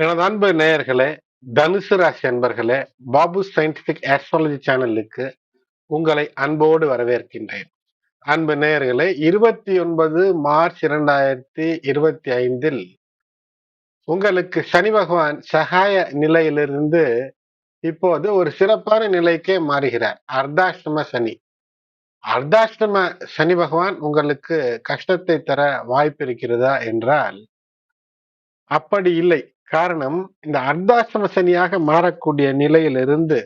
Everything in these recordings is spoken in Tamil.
எனது அன்பு நேயர்களே தனுசு ராசி அன்பர்களே பாபு சயின்டிபிக் ஆஸ்ட்ராலஜி சேனலுக்கு உங்களை அன்போடு வரவேற்கின்றேன். அன்பு நேயர்களே இருபத்தி ஒன்பது மார்ச் இரண்டாயிரத்தி இருபத்தி ஐந்தில் உங்களுக்கு சனி பகவான் சகாய நிலையிலிருந்து இப்போது ஒரு சிறப்பான நிலைக்கே மாறுகிறார். அர்த்தாஷ்டம சனி. அர்த்தாஷ்டம சனி பகவான் உங்களுக்கு கஷ்டத்தை தர வாய்ப்பு இருக்கிறதா என்றால் அப்படி இல்லை. காரணம் இந்த அர்த்தாசிரம சனியாக மாறக்கூடிய நிலையிலிருந்து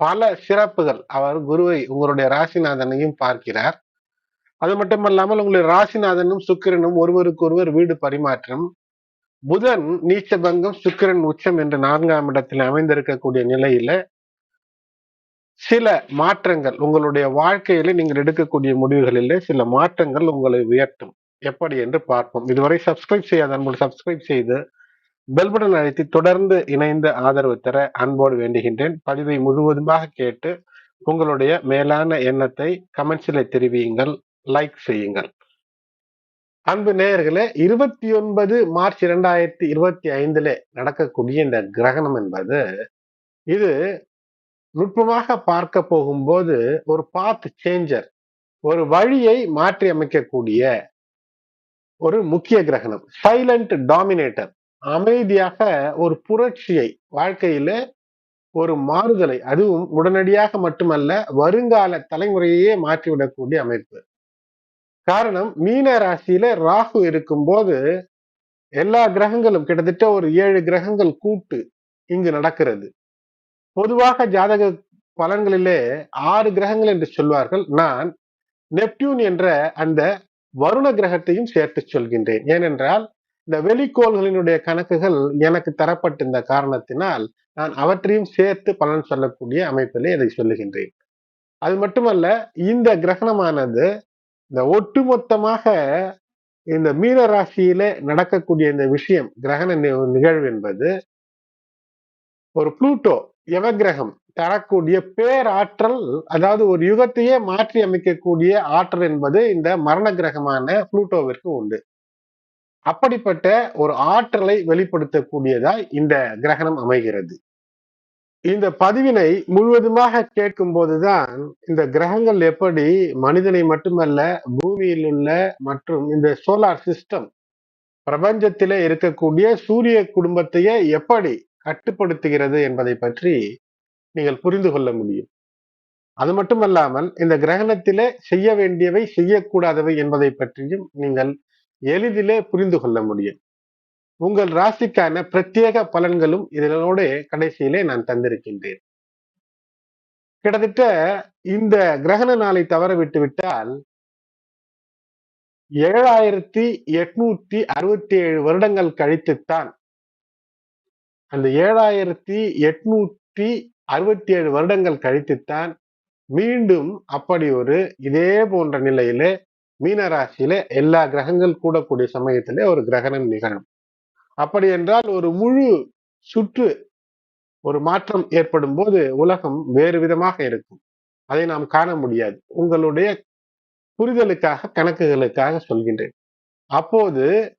பல சிறப்புகள். அவர் குருவை உங்களுடைய ராசிநாதனையும் பார்க்கிறார். அது மட்டுமல்லாமல் உங்களுடைய ராசிநாதனும் சுக்கிரனும் ஒருவருக்கு ஒருவர் வீடு பரிமாற்றம். புதன் நீச்சபங்கம் சுக்கிரன் உச்சம் என்று நான்காம் இடத்தில் அமைந்திருக்கக்கூடிய நிலையில சில மாற்றங்கள் உங்களுடைய வாழ்க்கையில நீங்கள் எடுக்கக்கூடிய முடிவுகளிலே சில மாற்றங்கள் உங்களை உயர்த்தும். எப்படி என்று பார்ப்போம். இதுவரை சப்ஸ்கிரைப் செய்யாத அன்போடு சப்ஸ்கிரைப் செய்து பெல்பட்டன் அழைத்து தொடர்ந்து இணைந்த ஆதரவு தர அன்போடு வேண்டுகின்றேன். பதிவை முழுவதுமாக கேட்டு உங்களுடைய மேலான எண்ணத்தை கமெண்ட்ஸில் தெரிவியுங்கள் லைக் செய்யுங்கள். அன்பு நேயர்களே இருபத்தி ஒன்பது மார்ச் இரண்டாயிரத்தி இருபத்தி ஐந்துல நடக்கக்கூடிய இந்த கிரகணம் என்பது இது நுட்பமாக பார்க்க போகும்போது ஒரு பாத் சேஞ்சர் ஒரு வழியை மாற்றி அமைக்கக்கூடிய ஒரு முக்கிய கிரகணம் சைலண்ட் டாமினேட்டர் அமைதியாக ஒரு புரட்சியை வாழ்க்கையில ஒரு மாறுதலை அதுவும் உடனடியாக மட்டுமல்ல வருங்கால தலைமுறையே மாற்றிவிடக்கூடிய அமைப்பு. காரணம் மீன ராசியில ராகு இருக்கும்போது எல்லா கிரகங்களும் கிட்டத்தட்ட ஒரு ஏழு கிரகங்கள் கூட்டு இங்கு நடக்கிறது. பொதுவாக ஜாதக பலன்களிலே ஆறு கிரகங்கள் என்று சொல்வார்கள். நான் நெப்டியூன் என்ற அந்த வருண கிரகத்தையும் சேர்த்து சொல்கின்றேன். ஏனென்றால் இந்த வெளிக்கோள்களினுடைய கணக்குகள் எனக்கு தரப்பட்டிருந்த காரணத்தினால் நான் அவற்றையும் சேர்த்து பலன் சொல்லக்கூடிய அமைப்பிலே இதை சொல்லுகின்றேன். அது மட்டுமல்ல இந்த கிரகணமானது இந்த ஒட்டுமொத்தமாக இந்த மீன ராசியிலே நடக்கக்கூடிய இந்த விஷயம் கிரகண நிகழ்வு என்பது ஒரு புளூட்டோ எவகிரகம் தரக்கூடிய பேராற்றல் அதாவது ஒரு யுகத்தையே மாற்றி அமைக்கக்கூடிய ஆற்றல் என்பது இந்த மரண கிரகமான புளூட்டோவிற்கு உண்டு. அப்படிப்பட்ட ஒரு ஆற்றலை வெளிப்படுத்தக்கூடியதாய் இந்த கிரகணம் அமைகிறது. இந்த பதிவினை முழுவதுமாக கேட்கும் போதுதான் இந்த கிரகங்கள் எப்படி மனிதனை மட்டுமல்ல பூமியில் உள்ள மற்றும் இந்த சோலார் சிஸ்டம் பிரபஞ்சத்திலே இருக்கக்கூடிய சூரிய குடும்பத்தையே எப்படி கட்டுப்படுத்துகிறது என்பதை பற்றி நீங்கள் புரிந்து கொள்ள முடியும். அது மட்டுமல்லாமல் இந்த கிரகணத்திலே செய்ய வேண்டியவை செய்யக்கூடாதவை என்பதை பற்றியும் நீங்கள் எளிதிலே புரிந்து கொள்ள முடியும். உங்கள் ராசிக்கான பிரத்யேக பலன்களும் இதனோட கடைசியிலே நான் தந்திருக்கின்றேன். கிட்டத்தட்ட இந்த கிரகண நாளை தவற விட்டு விட்டால் ஏழாயிரத்தி எட்நூத்தி அறுபத்தி ஏழு வருடங்கள் கழித்துத்தான் அந்த ஏழாயிரத்தி எட்நூத்தி அறுபத்தி ஏழு வருடங்கள் கழித்துத்தான் மீண்டும் அப்படி ஒரு இதே போன்ற நிலையிலே மீனராசியில எல்லா கிரகங்கள் கூடக்கூடிய சமயத்திலே ஒரு கிரகணம் நிகழும். அப்படி என்றால் ஒரு முழு சுற்று ஒரு மாற்றம் ஏற்படும் போது உலகம் வேறு விதமாக இருக்கும். அதை நாம் காண முடியாது. உங்களுடைய புரிதலுக்காக கணக்குகளுக்காக சொல்கின்றேன். அப்போது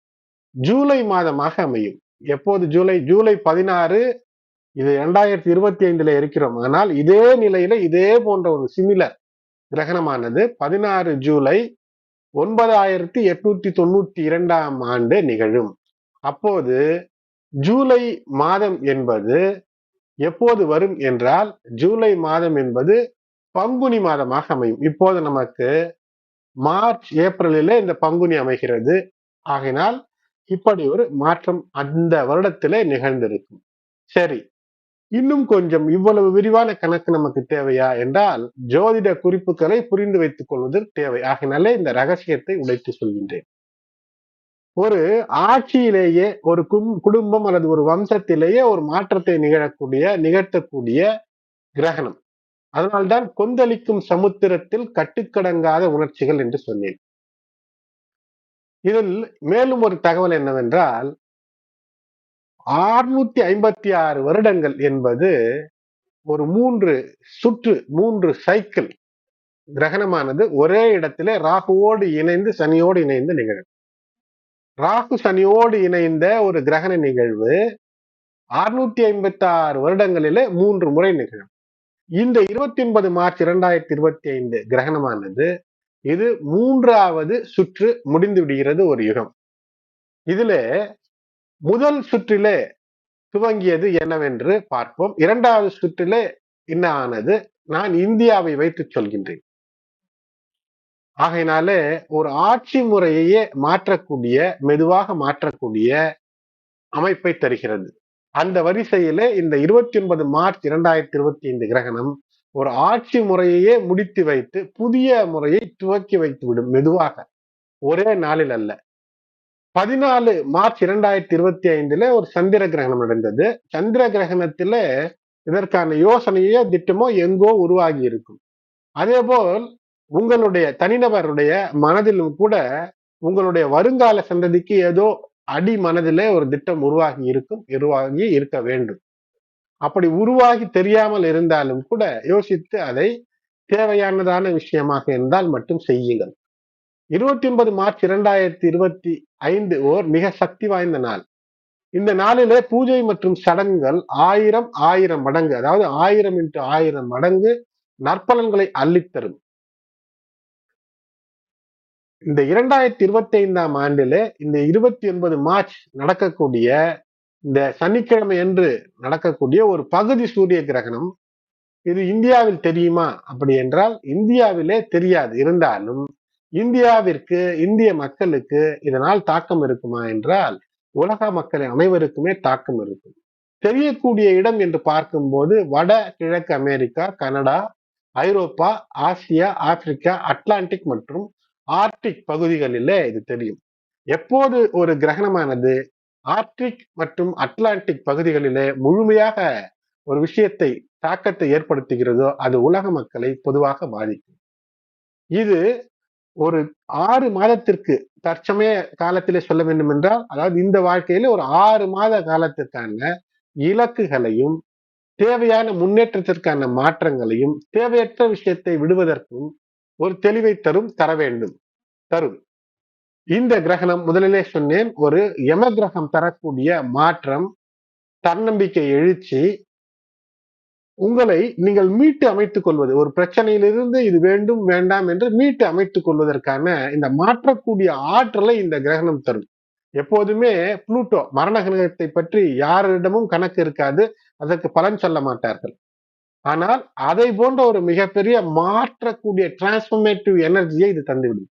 ஜூலை மாதமாக அமையும். எப்போது ஜூலை? ஜூலை பதினாறு இது இரண்டாயிரத்தி இருபத்தி ஐந்துல இருக்கிறோம். ஆனால் இதே நிலையில இதே போன்ற ஒரு சிமிலர் கிரகணமானது பதினாறு ஜூலை ஒன்பதாயிரத்தி எட்நூத்தி தொண்ணூத்தி இரண்டாம் ஆண்டு நிகழும். அப்போது ஜூலை மாதம் என்பது எப்போது வரும் என்றால் ஜூலை மாதம் என்பது பங்குனி மாதமாக அமையும். இப்போது நமக்கு மார்ச் ஏப்ரலிலே இந்த பங்குனி அமைகிறது. ஆகினால் இப்படி ஒரு மாற்றம் அந்த வருடத்திலே நிகழ்ந்திருக்கும். சரி இன்னும் கொஞ்சம் இவ்வளவு விரிவான கணக்கு நமக்கு தேவையா என்றால் ஜோதிட குறிப்புகளை புரிந்து வைத்துக் கொள்வது தேவை. ஆகினாலே இந்த ரகசியத்தை உடைத்து சொல்கின்றேன். ஒரு ஆட்சியிலேயே ஒரு குடும்பம் அல்லது ஒரு வம்சத்திலேயே ஒரு மாற்றத்தை நிகழக்கூடிய நிகழ்த்தக்கூடிய கிரகணம். அதனால்தான் கொந்தளிக்கும் சமுத்திரத்தில் கட்டுக்கடங்காத உணர்ச்சிகள் என்று சொன்னேன். இதில் மேலும் ஒரு தகவல் என்னவென்றால் ஆறுநூத்தி ஐம்பத்தி ஆறு வருடங்கள் என்பது ஒரு மூன்று சுற்று மூன்று சைக்கிள் கிரகணமானது ஒரே இடத்திலே ராகுவோடு இணைந்து சனியோடு இணைந்து நிகழும். ராகு சனியோடு இணைந்த ஒரு கிரகண நிகழ்வு அறுநூத்தி ஐம்பத்தி ஆறு வருடங்களிலே மூன்று முறை நிகழும். இந்த இருபத்தி ஒன்பது மார்ச் இரண்டாயிரத்தி இருபத்தி ஐந்து கிரகணமானது இது மூன்றாவது சுற்று முடிந்து விடுகிறது ஒரு யுகம். இதுல முதல் சுற்றிலே துவங்கியது என்னவென்று பார்ப்போம். இரண்டாவது சுற்றிலே என்ன ஆனது? நான் இந்தியாவை வைத்து சொல்கின்றேன். ஆகையினாலே ஒரு ஆட்சி முறையையே மாற்றக்கூடிய மெதுவாக மாற்றக்கூடிய அமைப்பை தருகிறது. அந்த வரிசையிலே இந்த இருபத்தி ஒன்பது மார்ச் இரண்டாயிரத்தி இருபத்தி ஐந்து கிரகணம் ஒரு ஆட்சி முறையையே முடித்து வைத்து புதிய முறையை துவக்கி வைத்து விடும் மெதுவாக. ஒரே நாளில் அல்ல. பதினாலு மார்ச் இரண்டாயிரத்தி இருபத்தி ஐந்துல ஒரு சந்திர கிரகணம் நடந்தது. சந்திர கிரகணத்துல இதற்கான யோசனையோ திட்டமோ எங்கோ உருவாகி இருக்கும். அதே போல் உங்களுடைய தனிநபருடைய மனதிலும் கூட உங்களுடைய வருங்கால சந்ததிக்கு ஏதோ அடி மனதிலே ஒரு திட்டம் உருவாகி இருக்கும் உருவாகி இருக்க வேண்டும். அப்படி உருவாகி தெரியாமல் இருந்தாலும் கூட யோசித்து அதை தேவையானதான விஷயமாக இருந்தால் மட்டும் செய்யுங்கள். இருபத்தி ஒன்பது மார்ச் இரண்டாயிரத்தி இருபத்தி ஐந்து ஓர் மிக சக்தி வாய்ந்த நாள். இந்த நாளிலே பூஜை மற்றும் சடங்குகள் ஆயிரம் ஆயிரம் மடங்கு அதாவது ஆயிரம் இன்ட்டு ஆயிரம் மடங்கு நற்பலன்களை அள்ளித்தரும். இந்த இரண்டாயிரத்தி இருபத்தி ஐந்தாம் ஆண்டிலே இந்த இருபத்தி ஒன்பது மார்ச் நடக்கக்கூடிய இந்த சனிக்கிழமை என்று நடக்கக்கூடிய ஒரு பகுதி சூரிய கிரகணம் இது இந்தியாவில் தெரியுமா? அப்படி என்றால் இந்தியாவிலே தெரியாது. இருந்தாலும் இந்தியாவிற்கு இந்திய மக்களுக்கு இதனால் தாக்கம் இருக்குமா என்றால் உலக மக்கள் அனைவருக்குமே தாக்கம் இருக்கும். தெரியக்கூடிய இடம் என்று பார்க்கும்போது வட கிழக்கு அமெரிக்கா கனடா ஐரோப்பா ஆசியா ஆப்பிரிக்கா அட்லாண்டிக் மற்றும் ஆர்டிக் பகுதிகளிலே இது தெரியும். எப்போது ஒரு கிரகணமானது ஆர்டிக் மற்றும் அட்லாண்டிக் பகுதிகளிலே முழுமையாக ஒரு விஷயத்தை தாக்கத்தை ஏற்படுத்துகிறதோ அது உலக மக்களை பொதுவாக பாதிக்கும். இது ஒரு ஆறு மாதத்திற்கு தற்சமய காலத்திலே சொல்ல வேண்டும் என்றால் அதாவது இந்த வாழ்க்கையில ஒரு ஆறு மாத காலத்திற்கான இலக்குகளையும் தேவையான முன்னேற்றத்திற்கான மாற்றங்களையும் தேவையற்ற விஷயத்தை விடுவதற்கும் ஒரு தெளிவை தரும் தர வேண்டும் தரும். இந்த கிரகணம் முதலிலே சொன்னேன் ஒரு யம கிரகம் தரக்கூடிய மாற்றம் தன்னம்பிக்கை எழுச்சி உங்களை நீங்கள் மீட்டு அமைத்துக் கொள்வது ஒரு பிரச்சனையிலிருந்து இது வேண்டும் வேண்டாம் என்று மீட்டு அமைத்துக் கொள்வதற்கான இந்த மாற்றக்கூடிய ஆற்றலை இந்த கிரகணம் தரும். எப்போதுமே புளூட்டோ மரண கிரகத்தை பற்றி யாரிடமும் கணக்கு இருக்காது. அதற்கு பலன் சொல்ல மாட்டார்கள். ஆனால் அதை போன்ற ஒரு மிகப்பெரிய மாற்றக்கூடிய டிரான்ஸ்பர்மேட்டிவ் எனர்ஜியை இது தந்துவிடும்.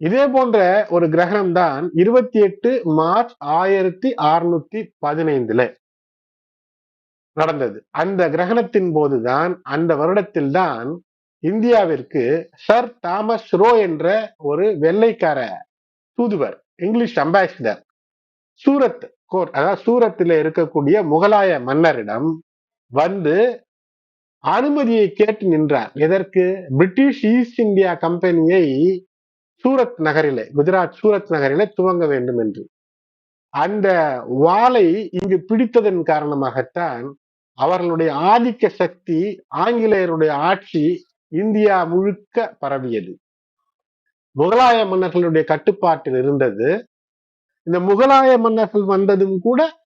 இதே போன்ற ஒரு கிரகணம் தான் இருபத்தி எட்டு மார்ச் ஆயிரத்தி அறுநூத்தி பதினைந்துல நடந்தது. அந்த கிரகணத்தின் போதுதான் அந்த வருடத்தில் தான் இந்தியாவிற்கு சர் தாமஸ் ரோ என்ற ஒரு வெள்ளைக்கார தூதுவர் இங்கிலீஷ் அம்பாசிடர் சூரத் கோர்ட் அதாவது சூரத்தில் இருக்கக்கூடிய முகலாய மன்னரிடம் வந்து அனுமதியை கேட்டு நின்றார். எதற்கு? பிரிட்டிஷ் ஈஸ்ட் இந்தியா கம்பெனியை சூரத் நகரிலே குஜராத் சூரத் நகரிலே துவங்க வேண்டும் என்று. அந்த வாளை இங்கு பிடித்ததன் காரணமாகத்தான் அவர்களுடைய ஆதிக்க சக்தி ஆங்கிலேயருடைய ஆட்சி இந்தியா முழுக்க பரவியது. முகலாய மன்னர்களுடைய கட்டுப்பாட்டில் இருந்தது. இந்த முகலாய மன்னர்கள் வந்ததும் கூட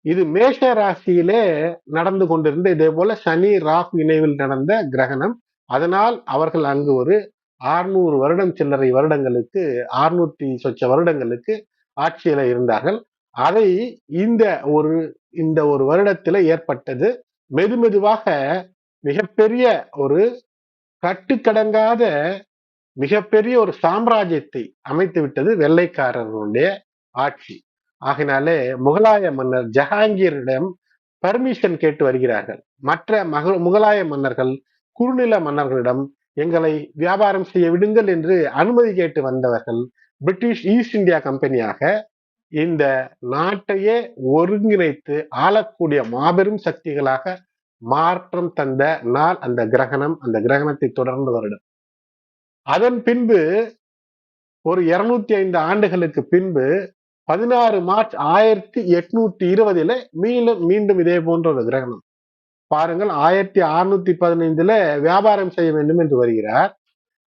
இது மேஷ ராசியிலே நடந்து கொண்டிருந்த இதே போல சனி ராகு இணைவில் நடந்த கிரகணம். அதனால் அவர்கள் அங்கு ஒரு ஆறுநூறு வருடம் சில்லறை வருடங்களுக்கு ஆறுநூத்தி சொச்ச வருடங்களுக்கு ஆட்சியில இருந்தார்கள். அதை இந்த ஒரு இந்த ஒரு வருடத்துல ஏற்பட்டது. மெதுமெதுவாக மிகப்பெரிய ஒரு கட்டுக்கடங்காத மிகப்பெரிய ஒரு சாம்ராஜ்யத்தை அமைத்து விட்டது வெள்ளைக்காரர்களுடைய ஆட்சி. ஆகினாலே முகலாய மன்னர் ஜஹாங்கீரிடம் பர்மிஷன் கேட்டு வருகிறார்கள். மற்ற மக முகலாய மன்னர்கள் குறுநில மன்னர்களிடம் எங்களை வியாபாரம் செய்ய விடுங்கள் என்று அனுமதி கேட்டு வந்தவர்கள் பிரிட்டிஷ் ஈஸ்ட் இந்தியா கம்பெனியாக இந்த நாட்டையே ஒருங்கிணைத்து ஆளக்கூடிய மாபெரும் சக்திகளாக மாற்றம் தந்த நாள் அந்த கிரகணம். அந்த கிரகணத்தை தொடர்ந்து வருடம். அதன் பின்பு ஒரு இருநூத்தி ஐந்து ஆண்டுகளுக்கு பின்பு பதினாறு மார்ச் ஆயிரத்தி எட்நூத்தி இருபதுல மீண்டும் மீண்டும் இதே போன்ற ஒரு கிரகணம். பாருங்கள் ஆயிரத்தி அறுநூத்தி பதினைந்துல வியாபாரம் செய்ய வேண்டும் என்று வருகிறார்.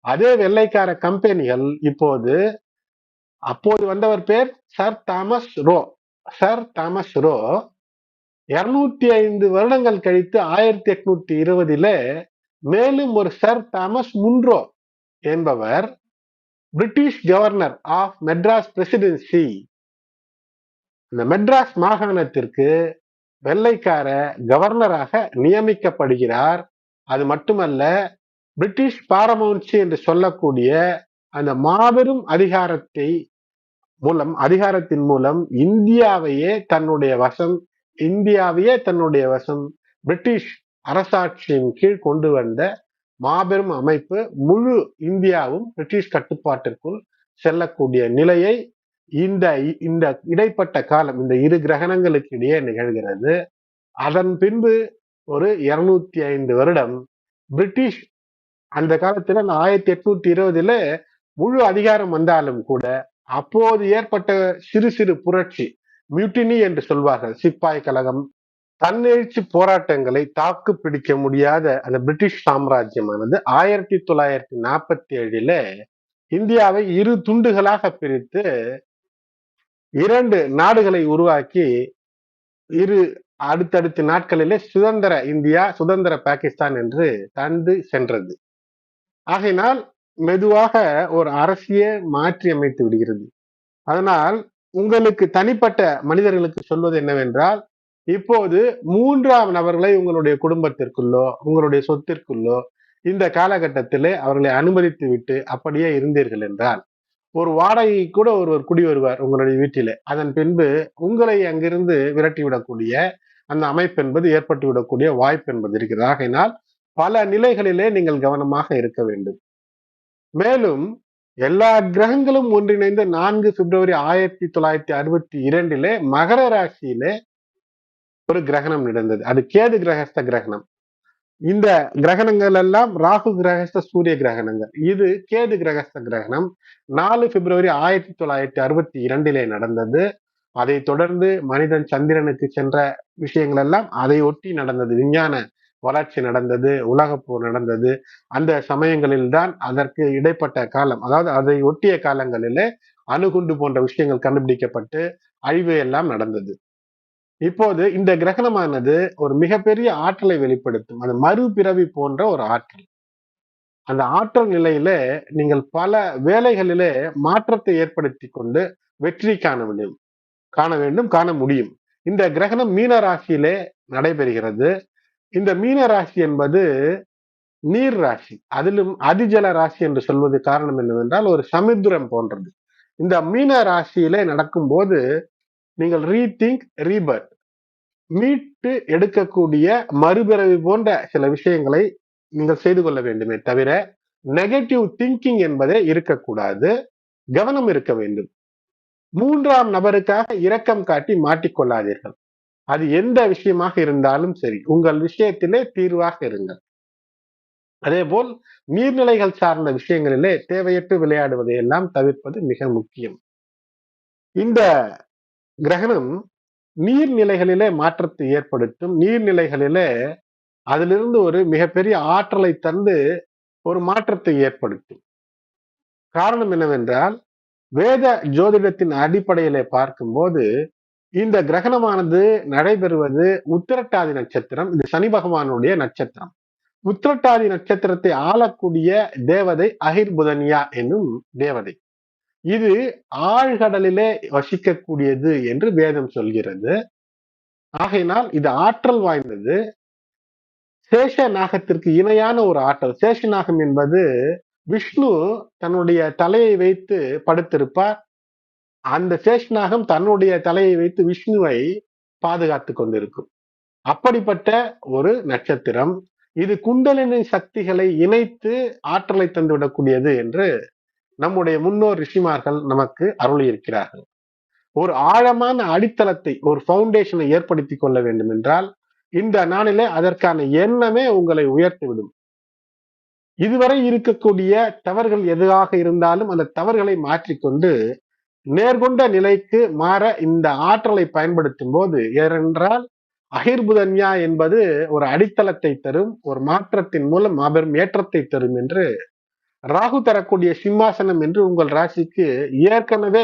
அதே வெள்ளைக்கார கம்பெனிகள் இப்போது அப்போது வந்தவர் பேர் sir Thomas Roe. Sir Thomas Roe. இருநூத்தி ஐந்து வருடங்கள் கழித்து ஆயிரத்தி எட்நூத்தி இருபதுல மேலும் ஒரு சர் தாமஸ் முன்ரோ என்பவர் British governor of Madras presidency. இந்த மெட்ராஸ் மாகாணத்திற்கு வெள்ளைக்கார கவர்னராக நியமிக்கப்படுகிறார். அது மட்டுமல்ல பிரிட்டிஷ் பாரமௌன்சி என்று சொல்லக்கூடிய அந்த மாபெரும் அதிகாரத்தை மூலம் அதிகாரத்தின் மூலம் இந்தியாவையே தன்னுடைய வசம் இந்தியாவையே தன்னுடைய வசம் பிரிட்டிஷ் அரசாட்சியின் கீழ் கொண்டு வந்த மாபெரும் அமைப்பு முழு இந்தியாவும் பிரிட்டிஷ் கட்டுப்பாட்டிற்குள் செல்லக்கூடிய நிலையை இந்த இந்த இடைப்பட்ட காலம் இந்த இரு கிரகணங்களுக்கு இடையே நிகழ்கிறது. அதன் பின்பு ஒரு இருநூத்தி ஐந்து வருடம் பிரிட்டிஷ் அந்த காலத்துல ஆயிரத்தி எட்நூத்தி இருபதுல முழு அதிகாரம் வந்தாலும் கூட அப்போது ஏற்பட்ட சிறு சிறு புரட்சி மியூட்டினி என்று சொல்வார்கள் சிப்பாய் கழகம். தன்னெழுச்சி போராட்டங்களை தாக்கு பிடிக்க முடியாத அந்த பிரிட்டிஷ் சாம்ராஜ்யமானது ஆயிரத்தி தொள்ளாயிரத்தி நாற்பத்தி ஏழில இந்தியாவை இரு துண்டுகளாக பிரித்து இரண்டு நாடுகளை உருவாக்கி இரு அடுத்தடுத்த நாட்களிலே சுதந்திர இந்தியா சுதந்திர பாகிஸ்தான் என்று தந்து சென்றது. ஆகையினால் மெதுவாக ஒரு அரசியே மாற்றி அமைத்து விடுகிறது. அதனால் உங்களுக்கு தனிப்பட்ட மனிதர்களுக்கு சொல்வது என்னவென்றால் இப்போது மூன்றாம் நபர்களை உங்களுடைய குடும்பத்திற்குள்ளோ உங்களுடைய சொத்திற்குள்ளோ இந்த காலகட்டத்திலே அவர்களை அனுமதித்து விட்டு அப்படியே இருந்தீர்கள் என்றால் ஒரு வாடகை கூட ஒருவர் குடி வருவார் உங்களுடைய வீட்டிலே. அதன் பின்பு உங்களை அங்கிருந்து விரட்டி விடக்கூடிய அந்த அமைப்பு என்பது ஏற்பட்டு விடக்கூடிய வாய்ப்பு என்பது இருக்கிறது. ஆகையினால் பல நிலைகளிலே நீங்கள் கவனமாக இருக்க வேண்டும். மேலும் எல்லா கிரகங்களும் ஒன்றிணைந்த நான்கு பிப்ரவரி ஆயிரத்தி தொள்ளாயிரத்தி அறுபத்தி இரண்டிலே மகர ராசியிலே ஒரு கிரகணம் நடந்தது. அது கேது கிரகஸ்த கிரகணம். இந்த கிரகணங்கள் எல்லாம் ராகு கிரகஸ்த சூரிய கிரகணங்கள். இது கேது கிரகஸ்த கிரகணம். நாலு பிப்ரவரி ஆயிரத்தி தொள்ளாயிரத்தி அறுபத்தி இரண்டிலே நடந்தது. அதை தொடர்ந்து மனிதன் சந்திரனுக்கு சென்ற விஷயங்கள் எல்லாம் அதை ஒட்டி நடந்தது. விஞ்ஞான வளர்ச்சி நடந்தது உலகப்போர் நடந்தது. அந்த சமயங்களில் தான் அதற்கு இடைப்பட்ட காலம் அதாவது அதை ஒட்டிய காலங்களிலே அணுகுண்டு போன்ற விஷயங்கள் கண்டுபிடிக்கப்பட்டு அழிவு எல்லாம் நடந்தது. இப்போது இந்த கிரகணமானது ஒரு மிகப்பெரிய ஆற்றலை வெளிப்படுத்தும். அது மறுபிறவி போன்ற ஒரு ஆற்றல். அந்த ஆற்றல் நிலையில நீங்கள் பல வேலைகளிலே மாற்றத்தை ஏற்படுத்தி கொண்டு வெற்றி காண வேண்டும். காண வேண்டும் காண முடியும். இந்த கிரகணம் மீன ராசியிலே நடைபெறுகிறது. இந்த மீன ராசி என்பது நீர் ராசி. அதிலும் அதிஜல ராசி என்று சொல்வது காரணம் என்னவென்றால் ஒரு சமுத்திரம் போன்றது. இந்த மீன ராசியிலே நடக்கும் போது நீங்கள் ரீதிங்க் ரீபர்த் மீட்டு எடுக்கக்கூடிய மறுபிறவி போன்ற சில விஷயங்களை நீங்கள் செய்து கொள்ள வேண்டுமே தவிர நெகட்டிவ் திங்கிங் என்பதே இருக்கக்கூடாது. கவனம் இருக்க வேண்டும். மூன்றாம் நபருக்காக இரக்கம் காட்டி மாட்டிக்கொள்ளாதீர்கள். அது எந்த விஷயமாக இருந்தாலும் சரி உங்கள் விஷயத்திலே தீர்வாக இருங்கள். அதே போல் நீர்நிலைகள் சார்ந்த விஷயங்களிலே தேவையற்று விளையாடுவதை எல்லாம் தவிர்ப்பது மிக முக்கியம். இந்த கிரகணம் நீர்நிலைகளிலே மாற்றத்தை ஏற்படுத்தும். நீர்நிலைகளிலே அதிலிருந்து ஒரு மிகப்பெரிய ஆற்றலை தந்து ஒரு மாற்றத்தை ஏற்படுத்தும். காரணம் என்னவென்றால் வேத ஜோதிடத்தின் அடிப்படையிலே பார்க்கும்போது இந்த கிரகணமானது நடைபெறுவது உத்திரட்டாதி நட்சத்திரம் இது சனி பகவானுடைய நட்சத்திரம். உத்திரட்டாதி நட்சத்திரத்தை ஆளக்கூடிய தேவதை அகிர்புதன்யா என்னும் தேவதை. இது ஆழ்கடலிலே வசிக்கக்கூடியது என்று வேதம் சொல்கிறது. ஆகையினால் இது ஆற்றல் வாய்ந்தது. சேஷ நாகத்திற்கு இணையான ஒரு ஆற்றல். சேஷநாகம் என்பது விஷ்ணு தன்னுடைய தலையை வைத்து படுத்திருப்பார். அந்த சேஷ்நாகம் தன்னுடைய தலையை வைத்து விஷ்ணுவை பாதுகாத்து கொண்டிருக்கும். அப்படிப்பட்ட ஒரு நட்சத்திரம். இது குண்டலினி சக்திகளை இணைத்து ஆற்றலை தந்துவிடக்கூடியது என்று நம்முடைய முன்னோர் ரிஷிமார்கள் நமக்கு அருள் இருக்கிறார்கள் ஒரு ஆழமான அடித்தளத்தை ஒரு ஃபவுண்டேஷனை ஏற்படுத்தி கொள்ள வேண்டும் என்றால் இந்த நாளிலே அதற்கான எண்ணமே உங்களை உயர்த்திவிடும். இதுவரை இருக்கக்கூடிய தவறுகள் எதுவாக இருந்தாலும் அந்த தவறுகளை மாற்றிக்கொண்டு நேர்கொண்ட நிலைக்கு மாற இந்த ஆற்றலை பயன்படுத்தும் போது ஏனென்றால் அகிர்புதன்யா என்பது ஒரு அடித்தளத்தை தரும் ஒரு மாற்றத்தின் மூலம் மாபெரும் ஏற்றத்தை தரும் என்று ராகு தரக்கூடிய சிம்மாசனம் என்று உங்கள் ராசிக்கு ஏற்கனவே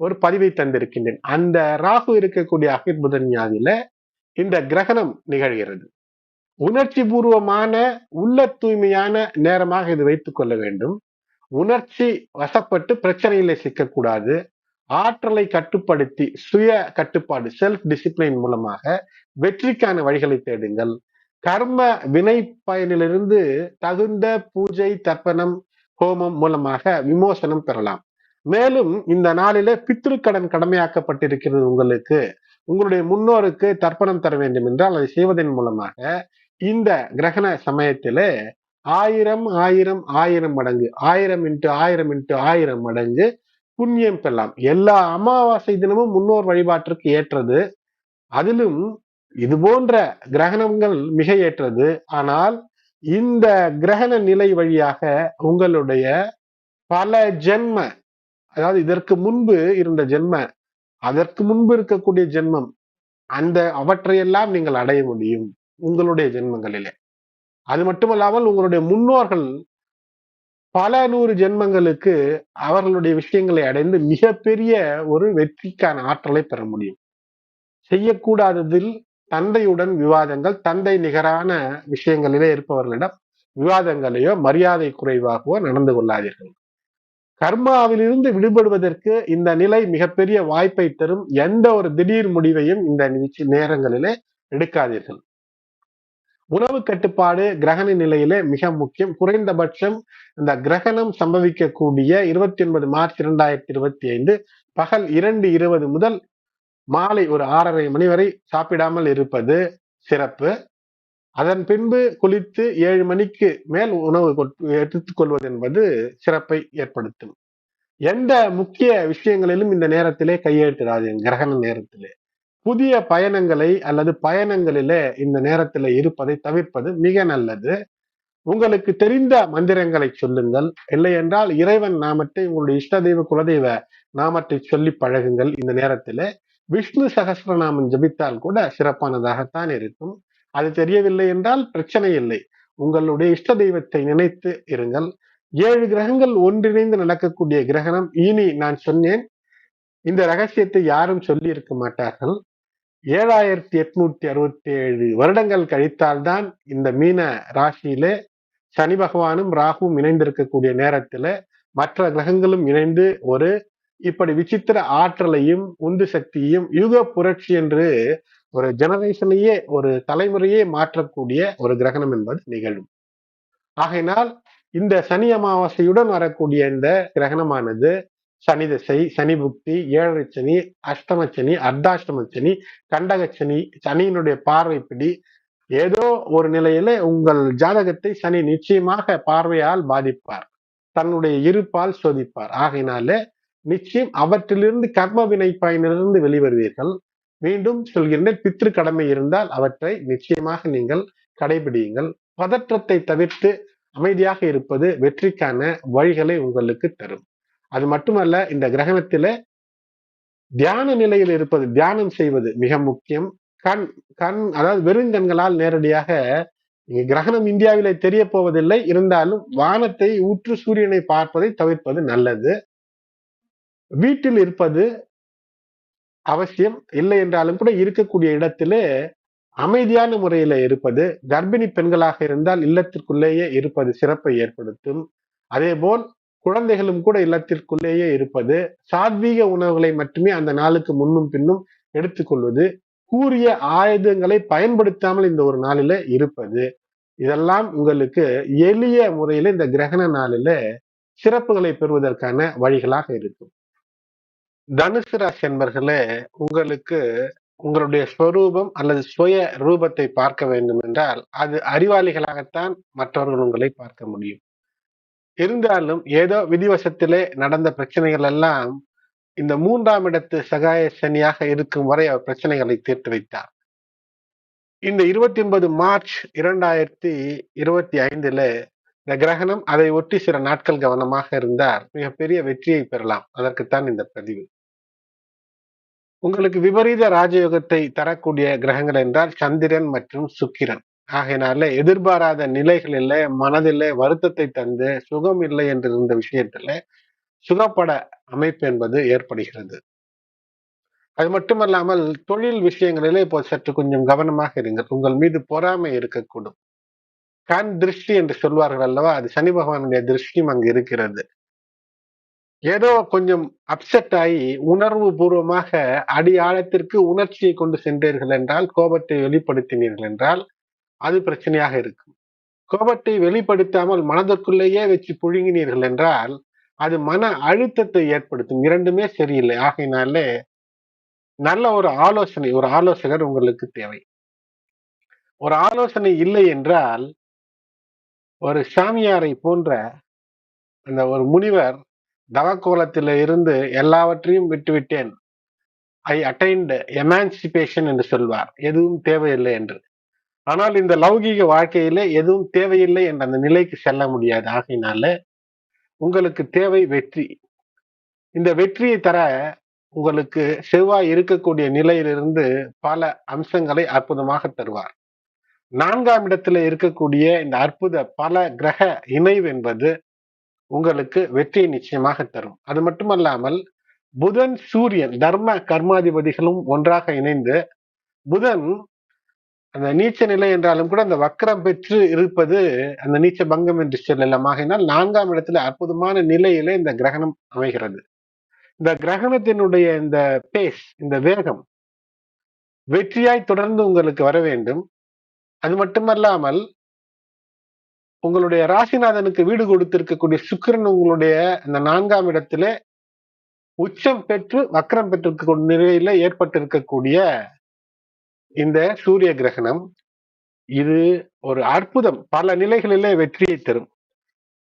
ஒரு பதிவை தந்திருக்கின்றேன். அந்த ராகு இருக்கக்கூடிய அகிர்புதன்யாவில இந்த கிரகணம் நிகழ்கிறது. உணர்ச்சி பூர்வமான உள்ள தூய்மையான நேரமாக இது வைத்துக் கொள்ள வேண்டும். உணர்ச்சி வசப்பட்டு பிரச்சனையில சிக்கக்கூடாது. ஆற்றலை கட்டுப்படுத்தி சுய கட்டுப்பாடு செல்ஃப் டிசிப்ளின் மூலமாக வெற்றிக்கான வழிகளை தேடுங்கள். கர்ம வினை பயனிலிருந்து தகுந்த பூஜை தர்ப்பணம் ஹோமம் மூலமாக விமோசனம் பெறலாம். மேலும் இந்த நாளில பித்ருக்கடன் கடமையாக்கப்பட்டிருக்கிறது உங்களுக்கு. உங்களுடைய முன்னோருக்கு தர்ப்பணம் தர வேண்டும் என்றால் அதை செய்வதன் மூலமாக இந்த கிரகண சமயத்திலே ஆயிரம் ஆயிரம் ஆயிரம் மடங்கு ஆயிரம் இன்ட்டு ஆயிரம் இன்ட்டு ஆயிரம் மடங்கு புண்ணியம் பெறலாம். எல்லா அமாவாசை தினமும் முன்னோர் வழிபாட்டிற்கு ஏற்றது. அதிலும் இது போன்ற கிரகணங்கள் மிக ஏற்றது. ஆனால் இந்த கிரகண நிலை வழியாக உங்களுடைய பல ஜென்ம அதாவது இதற்கு முன்பு இருந்த ஜென்ம அதற்கு முன்பு இருக்கக்கூடிய ஜென்மம் அந்த அவற்றையெல்லாம் நீங்கள் அடைய முடியும் உங்களுடைய ஜென்மங்களிலே. அது மட்டுமல்லாமல் உங்களுடைய முன்னோர்கள் பல நூறு ஜென்மங்களுக்கு அவர்களுடைய விஷயங்களை அடைந்து மிகப்பெரிய ஒரு வெற்றிக்கான ஆற்றலை பெற முடியும். செய்யக்கூடாததில் தந்தையுடன் விவாதங்கள் தந்தை நிகரான விஷயங்களிலே இருப்பவர்களிடம் விவாதங்களையோ மரியாதை குறைவாகவோ நடந்து கொள்ளாதீர்கள். கர்மாவிலிருந்து விடுபடுவதற்கு இந்த நிலை மிகப்பெரிய வாய்ப்பை தரும் எந்த ஒரு திடீர் முடிவையும் இந்த நேரங்களிலே எடுக்காதீர்கள். உணவு கட்டுப்பாடு கிரகண நிலையிலே மிக முக்கியம். குறைந்தபட்சம் இந்த கிரகணம் சம்பவிக்கக்கூடிய இருபத்தி ஒன்பது மார்ச் இரண்டாயிரத்தி இருபத்தி ஐந்து பகல் இரண்டு இருபது முதல் மாலை ஒரு ஆறரை மணி வரை சாப்பிடாமல் இருப்பது சிறப்பு. அதன் பின்பு குளித்து ஏழு மணிக்கு மேல் உணவு எடுத்துக்கொள்வது என்பது சிறப்பை ஏற்படுத்தும். எந்த முக்கிய விஷயங்களிலும் இந்த நேரத்திலே கையெழுத்திடாது கிரகண நேரத்திலே. புதிய பயணங்களை அல்லது பயணங்களிலே இந்த நேரத்தில் இருப்பதை தவிர்ப்பது மிக நல்லது. உங்களுக்கு தெரிந்த மந்திரங்களை சொல்லுங்கள். இல்லை என்றால் இறைவன் நாமத்தை உங்களுடைய இஷ்ட தெய்வ குலதெய்வ நாமத்தை சொல்லி பழகுங்கள் இந்த நேரத்தில். விஷ்ணு சகசிரநாமம் ஜபித்தால் கூட சிறப்பானதாகத்தான் இருக்கும். அது தெரியவில்லை என்றால் பிரச்சனை இல்லை. உங்களுடைய இஷ்ட தெய்வத்தை நினைத்து இருங்கள். ஏழு கிரகங்கள் ஒன்றிணைந்து நடக்கக்கூடிய கிரகணம். இனி நான் சொன்னேன். இந்த ரகசியத்தை யாரும் சொல்லி இருக்க மாட்டார்கள். ஏழாயிரத்தி எட்நூத்தி அறுபத்தி ஏழு வருடங்கள் கழித்தால்தான் இந்த மீன ராசியிலே சனி பகவானும் ராகுவும் இணைந்திருக்கக்கூடிய நேரத்துல மற்ற கிரகங்களும் இணைந்து ஒரு இப்படி விசித்திர ஆற்றலையும் உந்து சக்தியையும் யுக புரட்சி என்று ஒரு ஜெனரேஷனையே ஒரு தலைமுறையே மாற்றக்கூடிய ஒரு கிரகணம் என்பது நிகழும். ஆகையினால் இந்த சனி அமாவாசையுடன் வரக்கூடிய இந்த கிரகணமானது சனி திசை சனி புக்தி ஏழரை சனி அஷ்டம சனி அர்த்தாஷ்டம சனி கண்டக சனி சனியினுடைய பார்வைப்படி ஏதோ ஒரு நிலையில உங்கள் ஜாதகத்தை சனி நிச்சயமாக பார்வையால் பாதிப்பார். தன்னுடைய இருப்பால் சோதிப்பார். ஆகையினால நிச்சயம் அவற்றிலிருந்து கர்ம வினை பயனிலிருந்து வெளிவருவீர்கள். மீண்டும் சொல்கின்றேன் பித்ரு கடமை இருந்தால் அவற்றை நிச்சயமாக நீங்கள் கடைபிடியுங்கள். பதற்றத்தை தவிர்த்து அமைதியாக இருப்பது வெற்றிக்கான வழிகளை உங்களுக்கு தரும். அது மட்டுமல்ல இந்த கிரகணத்துல தியான நிலையில் இருப்பது தியானம் செய்வது மிக முக்கியம். கண் கண் அதாவது வெறும் கண்களால் நேரடியாக கிரகணம் இந்தியாவில தெரிய போவதில்லை. இருந்தாலும் வானத்தை ஊற்று சூரியனை பார்ப்பதை தவிர்ப்பது நல்லது. வீட்டில் இருப்பது அவசியம். இல்லை என்றாலும் கூட இருக்கக்கூடிய இடத்திலே அமைதியான முறையில இருப்பது கர்ப்பிணி பெண்களாக இருந்தால் இல்லத்திற்குள்ளேயே இருப்பது சிறப்பை ஏற்படுத்தும். அதே போல் குழந்தைகளும் கூட இல்லத்திற்குள்ளேயே இருப்பது சாத்வீக உணவுகளை மட்டுமே அந்த நாளுக்கு முன்னும் பின்னும் எடுத்துக்கொள்வது கூறிய ஆயுதங்களை பயன்படுத்தாமல் இந்த ஒரு நாளில இருப்பது. இதெல்லாம் உங்களுக்கு எளிய முறையில இந்த கிரகண நாளில சிறப்புகளை பெறுவதற்கான வழிகளாக இருக்கும். தனுசு ராசி என்பர்களே உங்களுக்கு உங்களுடைய ஸ்வரூபம் அல்லது சுய ரூபத்தை பார்க்க வேண்டும் என்றால் அது அறிவாளிகளாகத்தான் மற்றவர்கள் உங்களை பார்க்க முடியும். இருந்தாலும் ஏதோ விதிவசத்திலே நடந்த பிரச்சனைகள் எல்லாம் இந்த மூன்றாம் இடத்து சகாய சனியாக இருக்கும் வரை அவர் பிரச்சனைகளை தீர்த்து வைத்தார். இந்த இருபத்தி ஒன்பது மார்ச் இரண்டாயிரத்தி இருபத்தி ஐந்துல இந்த கிரகணம் அதை ஒட்டி சில நாட்கள் கவனமாக இருந்தார். மிகப்பெரிய வெற்றியை பெறலாம். அதற்குத்தான் இந்த பதிவு. உங்களுக்கு விபரீத ராஜயோகத்தை தரக்கூடிய கிரகங்கள் என்றால் சந்திரன் மற்றும் சுக்கிரன். ஆகையினால எதிர்பாராத நிலைகளில மனதிலே வருத்தத்தை தந்து சுகம் இல்லை என்று இருந்த விஷயத்துல சுகப்பட அமைப்பு என்பது ஏற்படுகிறது. அது மட்டுமல்லாமல் தொழில் விஷயங்களிலே இப்போ சற்று கொஞ்சம் கவனமாக இருங்கள். உங்கள் மீது பொறாமை இருக்கக்கூடும். கண் திருஷ்டி என்று சொல்வார்கள் அல்லவா? அது சனி பகவானுடைய திருஷ்டியும் அங்கு இருக்கிறது. ஏதோ கொஞ்சம் அப்செட் ஆகி உணர்வு பூர்வமாக அடி ஆழத்திற்கு உணர்ச்சியை கொண்டு சென்றீர்கள் என்றால் கோபத்தை வெளிப்படுத்தினீர்கள் என்றால் அது பிரச்சனையாக இருக்கும். கோபத்தை வெளிப்படுத்தாமல் மனதிற்குள்ளேயே வச்சு புழுங்கினீர்கள் என்றால் அது மன அழுத்தத்தை ஏற்படுத்தும். இரண்டுமே சரியில்லை. ஆகையினாலே நல்ல ஒரு ஆலோசனை ஒரு ஆலோசகர் உங்களுக்கு தேவை. ஒரு ஆலோசனை இல்லை என்றால் ஒரு சாமியாரை போன்ற அந்த ஒரு முனிவர் தவக்கோலத்தில் இருந்து எல்லாவற்றையும் விட்டுவிட்டேன். ஐ அட்டைன்ட் எமான்சிபேஷன் என்று சொல்வார். எதுவும் தேவையில்லை என்று. ஆனால் இந்த லௌகீக வாழ்க்கையில எதுவும் தேவையில்லை என்ற அந்த நிலைக்கு செல்ல முடியாது. ஆகையினால உங்களுக்கு தேவை வெற்றி. இந்த வெற்றியை தர உங்களுக்கு செவ்வாய் இருக்கக்கூடிய நிலையிலிருந்து பல அம்சங்களை அற்புதமாக தருவார். நான்காம் இடத்துல இருக்கக்கூடிய இந்த அற்புத பல கிரக இணைவு என்பது உங்களுக்கு வெற்றியை நிச்சயமாக தரும். அது மட்டுமல்லாமல் புதன் சூரியன் தர்ம கர்மாதிபதிகளும் ஒன்றாக இணைந்து புதன் அந்த நீச்ச நிலை என்றாலும் கூட அந்த வக்கரம் பெற்று இருப்பது அந்த நீச்ச பங்கம் என்று சொல்லலாம். ஆகினால் நான்காம் இடத்துல அற்புதமான நிலையில இந்த கிரகணம் அமைகிறது. இந்த கிரகணத்தினுடைய இந்த பேஸ் இந்த வேகம் வெற்றியாய் தொடர்ந்து உங்களுக்கு வர வேண்டும். அது மட்டுமல்லாமல் உங்களுடைய ராசிநாதனுக்கு வீடு கொடுத்திருக்கக்கூடிய சுக்கிரன் உங்களுடைய அந்த நான்காம் இடத்துல உச்சம் பெற்று வக்கரம் பெற்றிருக்கக்கூடிய நிலையில ஏற்பட்டிருக்கக்கூடிய இந்த சூரிய கிரகணம் இது ஒரு அற்புதம். பல நிலைகளிலே வெற்றியை தரும்.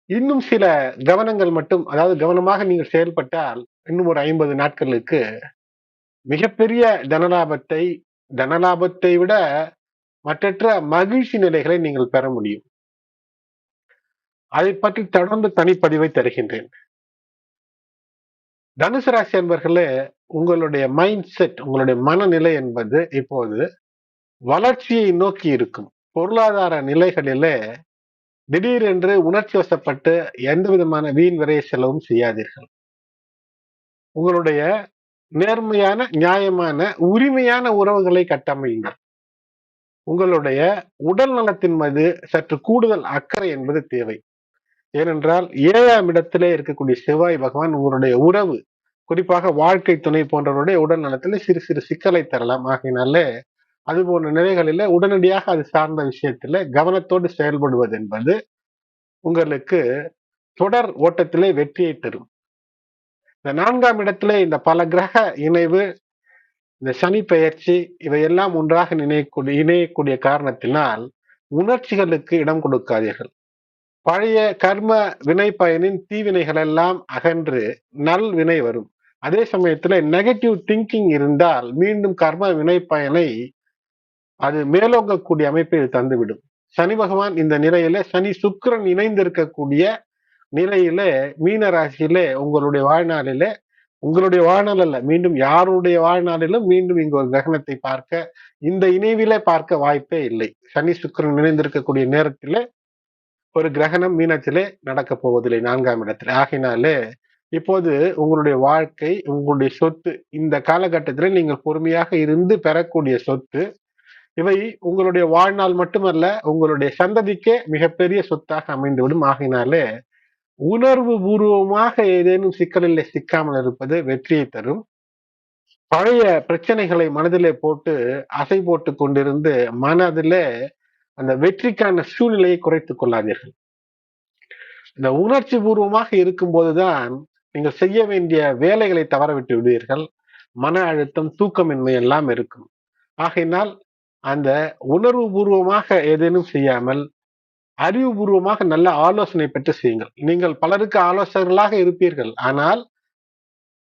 இன்னும் சில கவனங்கள் மட்டும் அதாவது கவனமாக நீங்கள் செயல்பட்டால் இன்னும் ஒரு ஐம்பது நாட்களுக்கு மிகப்பெரிய தனலாபத்தை தனலாபத்தை விட மற்றற்ற மகிழ்ச்சி நிலைகளை நீங்கள் பெற முடியும். அதை பற்றி தொடர்ந்து தனிப்பதிவை தருகின்றேன். தனுசு ராசி அன்பர்களே உங்களுடைய மைண்ட் செட் உங்களுடைய மனநிலை என்பது இப்போது வளர்ச்சியை நோக்கி இருக்கும். பொருளாதார நிலைகளிலே திடீரென்று உணர்ச்சி வசப்பட்டு எந்த விதமான வீண் விரைய செலவும் செய்யாதீர்கள். உங்களுடைய நேர்மையான நியாயமான உரிமையான உறவுகளை கட்டமையுங்கள். உங்களுடைய உடல் நலத்தின் மீது சற்று கூடுதல் அக்கறை என்பது தேவை. ஏனென்றால் ஏழாம் இடத்திலே இருக்கக்கூடிய செவ்வாய் பகவான் உங்களுடைய உறவு குறிப்பாக வாழ்க்கை துணை போன்றவருடைய உடல் நலத்திலே சிறு சிறு சிக்கலை தரலாம். ஆகையினாலே அது போன்ற நிலைகளில உடனடியாக அது சார்ந்த விஷயத்துல கவனத்தோடு செயல்படுவது என்பது உங்களுக்கு தொடர் ஓட்டத்திலே வெற்றியை தரும். இந்த நான்காம் இடத்திலே இந்த பல கிரக இணைவு இந்த சனி பெயர்ச்சி இவையெல்லாம் ஒன்றாக நினைக்கூடிய இணையக்கூடிய காரணத்தினால் உணர்ச்சிகளுக்கு இடம் கொடுக்காதீர்கள். பழைய கர்ம வினை பயனின் தீவினைகள் எல்லாம் அகன்று நல் வினை வரும். அதே சமயத்துல நெகட்டிவ் திங்கிங் இருந்தால் மீண்டும் கர்ம வினை பயனை அது மேலோங்கக்கூடிய அமைப்பை தந்துவிடும். சனி பகவான் இந்த நிலையில சனி சுக்கிரன் இணைந்திருக்கக்கூடிய நிலையில மீன ராசியில உங்களுடைய வாழ்நாளில உங்களுடைய வாழ்நாள் அல்ல மீண்டும் யாருடைய வாழ்நாளிலும் மீண்டும் இங்கு ஒரு கிரகணத்தை பார்க்க இந்த இணைவிலே பார்க்க வாய்ப்பே இல்லை. சனி சுக்கிரன் இணைந்திருக்கக்கூடிய நேரத்தில ஒரு கிரகணம் மீனத்திலே நடக்க போவதில்லை நான்காம் இடத்துல. ஆகினாலே இப்போது உங்களுடைய வாழ்க்கை உங்களுடைய சொத்து இந்த காலகட்டத்தில் நீங்கள் பொறுமையாக இருந்து பெறக்கூடிய சொத்து இவை உங்களுடைய வாழ்நாள் மட்டுமல்ல உங்களுடைய சந்ததிக்கே மிகப்பெரிய சொத்தாக அமைந்துவிடும். ஆகினாலே உணர்வு பூர்வமாக ஏதேனும் சிக்கலில் சிக்காமல் இருப்பது வெற்றியை தரும். பழைய பிரச்சனைகளை மனதிலே போட்டு அசை போட்டு கொண்டிருந்து மனதிலே அந்த வெற்றிக்கான சூழ்நிலையை குறைத்துக் கொள்ளாதீர்கள். இந்த உணர்ச்சி பூர்வமாக இருக்கும் போதுதான் நீங்கள் செய்ய வேண்டிய வேலைகளை தவறவிட்டு விடுவீர்கள். மன அழுத்தம் தூக்கமின்மை எல்லாம் இருக்கும். ஆகையினால் அந்த உணர்வு பூர்வமாக ஏதேனும் செய்யாமல் அறிவுபூர்வமாக நல்ல ஆலோசனை பெற்று செய்யுங்கள். நீங்கள் பலருக்கு ஆலோசகர்களாக இருப்பீர்கள். ஆனால்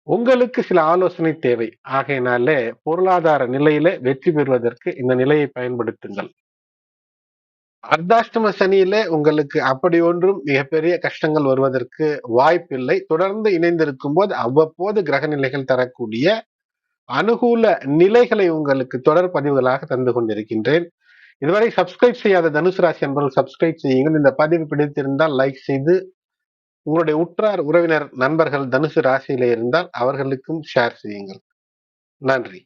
உங்களுக்கு சில ஆலோசனை தேவை. ஆகையினாலே பொருளாதார நிலையில வெற்றி பெறுவதற்கு இந்த நிலையை பயன்படுத்துங்கள். அர்த்தாஷ்டம சனியில உங்களுக்கு அப்படி ஒன்றும் மிகப்பெரிய கஷ்டங்கள் வருவதற்கு வாய்ப்பில்லை. தொடர்ந்து இணைந்திருக்கும் போது அவ்வப்போது கிரக நிலைகள் தரக்கூடிய அனுகூல நிலைகளை உங்களுக்கு தொடர் பதிவுகளாக தந்து கொண்டிருக்கின்றேன். இதுவரை சப்ஸ்கிரைப் செய்யாத தனுசு ராசி என்பவர்கள் சப்ஸ்கிரைப் செய்யுங்கள். இந்த பதிவு பிடித்திருந்தால் லைக் செய்து உங்களுடைய உற்றார் உறவினர் நண்பர்கள் தனுசு ராசியில இருந்தால் அவர்களுக்கும் ஷேர் செய்யுங்கள். நன்றி.